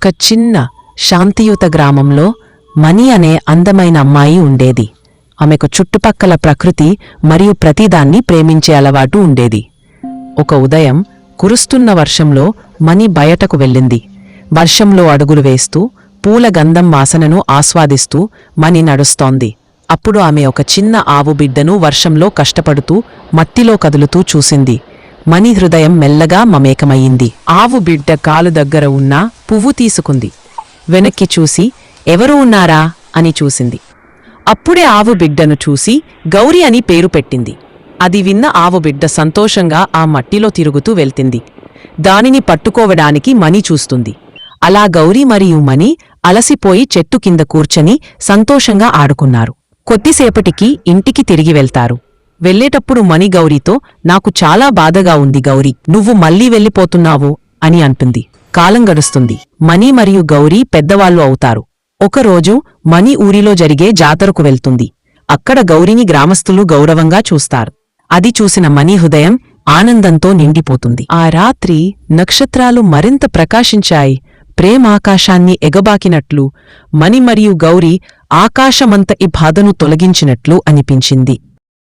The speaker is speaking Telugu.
ఒక చిన్న శాంతియుత గ్రామంలో మణి అనే అందమైన అమ్మాయి ఉండేది. ఆమెకు చుట్టుపక్కల ప్రకృతి మరియు ప్రతిదాన్ని ప్రేమించే అలవాటు ఉండేది. ఒక ఉదయం కురుస్తున్న వర్షంలో మణి బయటకు వెళ్ళింది. వర్షంలో అడుగులు వేస్తూ పూల గంధం వాసనను ఆస్వాదిస్తూ మణి నడుస్తోంది. అప్పుడు ఆమె ఒక చిన్న ఆవు బిడ్డను వర్షంలో కష్టపడుతూ మట్టిలో కదులుతూ చూసింది. మణి హృదయం మెల్లగా మమేకమయ్యింది. ఆవు బిడ్డ కాలు దగ్గర ఉన్న పువ్వు తీసుకుంది. వెనక్కి చూసి ఎవరు ఉన్నారా? అని చూసింది. అప్పుడే ఆవు బిడ్డను చూసి గౌరి అని పేరు పెట్టింది. అది విన్న ఆవు బిడ్డ సంతోషంగా ఆ మట్టిలో తిరుగుతూ వెళ్తుంది. దానిని పట్టుకోవడానికి మణి చూస్తుంది. అలా గౌరీ మరియు మణి అలసిపోయి చెట్టు కింద కూర్చని సంతోషంగా ఆడుకున్నారు. కొద్దిసేపటికి ఇంటికి తిరిగి వెళ్తారు. వెళ్ళేటప్పుడు మణి గౌరీతో నాకు చాలా బాధగా ఉంది గౌరీ నువ్వు మళ్ళీ వెళ్ళిపోతున్నావు అని అంటుంది. కాలం గడుస్తుంది. మణి మరియు గౌరీ పెద్దవాళ్ళు అవుతారు. ఒకరోజు మణి ఊరిలో జరిగే జాతరకు వెళ్తుంది. అక్కడ గౌరిని గ్రామస్తులు గౌరవంగా చూస్తారు. అది చూసిన మణి హృదయం ఆనందంతో నిండిపోతుంది. ఆ రాత్రి నక్షత్రాలు మరింత ప్రకాశించాయి. ప్రేమాకాశాన్ని ఎగబాకినట్లు మణి మరియు గౌరి ఆకాశమంత ఈ బాధను తొలగించినట్లు అనిపించింది.